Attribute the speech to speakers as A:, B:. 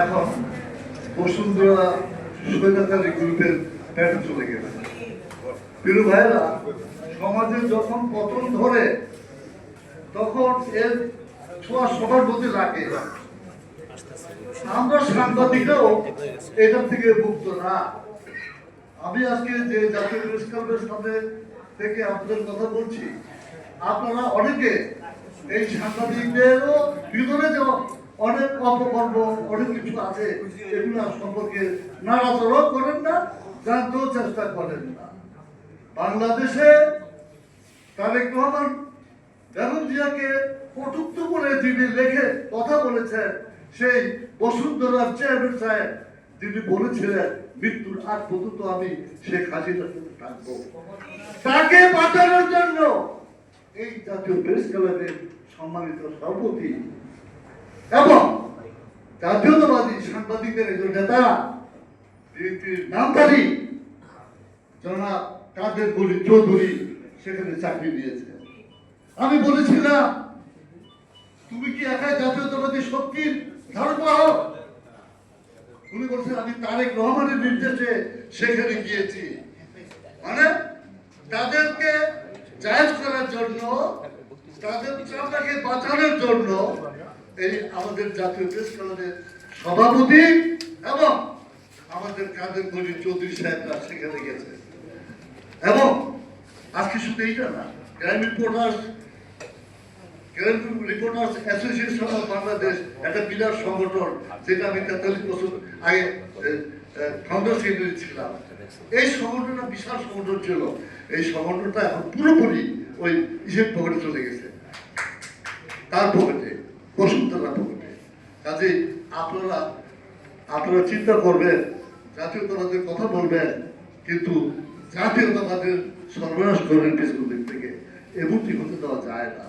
A: এখন বসুন্ধরা গ্রুপের প্যাটে চলে গেছে ভাইরা সমাজে যখন পতন ধরে, তখন এর ছোঁয়া সবার লাগে আমরা সাংবাদিকরাও এটার থেকে মুক্ত না। আমি আজকে যে জাতীয় প্রেস ক্লাবের সামনে থেকে আপনাদের কথা বলছি, আপনারা অনেকে এই সাংবাদিকদেরও ভিতরে যে অনেক অপকর্ম অনেক কিছু আছে এগুলো সম্পর্কে নাড়াচড়াও করেন না, জানতেও চেষ্টা করেন না। বাংলাদেশে তারেক রহমান বেগম জিয়াকে কটুক্ত করে যিনি লেখে কথা বলেছেন, সেই বসুন্ধরার চেয়ারম্যান সাহেব তিনি বলেছিলেন, মৃত্যুর আগ পর্যন্ত আমি শেখ হাসিনাকে থাকব। তাকে বাঁচানোর জন্য এই জাতীয় প্রেস ক্লাবের সম্মানিত সভাপতি এবং জাতীয়তাবাদী সাংবাদিকদের একজন নেতা বিএনপির নামধারী জনাব কাদের গলি চৌধুরী, সেখানে চাকরি দিয়েছে। আমি বলেছিলাম, তুমি কি একাই জাতীয়তাবাদী শক্তির ধারণ পাও উনি বলছেন, আমি তারেক রহমানের নির্দেশে সেখানে গিয়েছি। মানে তাদেরকে জায়জ করার জন্য, তাদের চাপটাকে বাঁচানোর জন্য এই আমাদের জাতীয় প্রেস ক্লাবের সভাপতি এবং আমাদের কাদের গলি চৌধুরী সাহেবরা সেখানে গেছে। এবং আজকে শুধু এইটা না crime reporters crime reporters association of Bangladesh একটা বিরাট সংগঠন, যেটা আমি তেতাল্লিশ বছর আগে ফাউন্ডার সেক্রেটারি ছিলাম। এই সংগঠনটা বিশাল সংগঠন ছিল। এই সংগঠনটা এখন পুরোপুরি ওই ইসের পকেটে চলে গেছে। তার পকেটে। কাজে আপনারা আপনারা চিন্তা করবেন, জাতীয়তাবাদের কথা বলবেন, কিন্তু জাতীয়তাবাদের সর্বনাশ করবেন ফেসবুক থেকে। এমনটি হতে দেওয়া যায় না।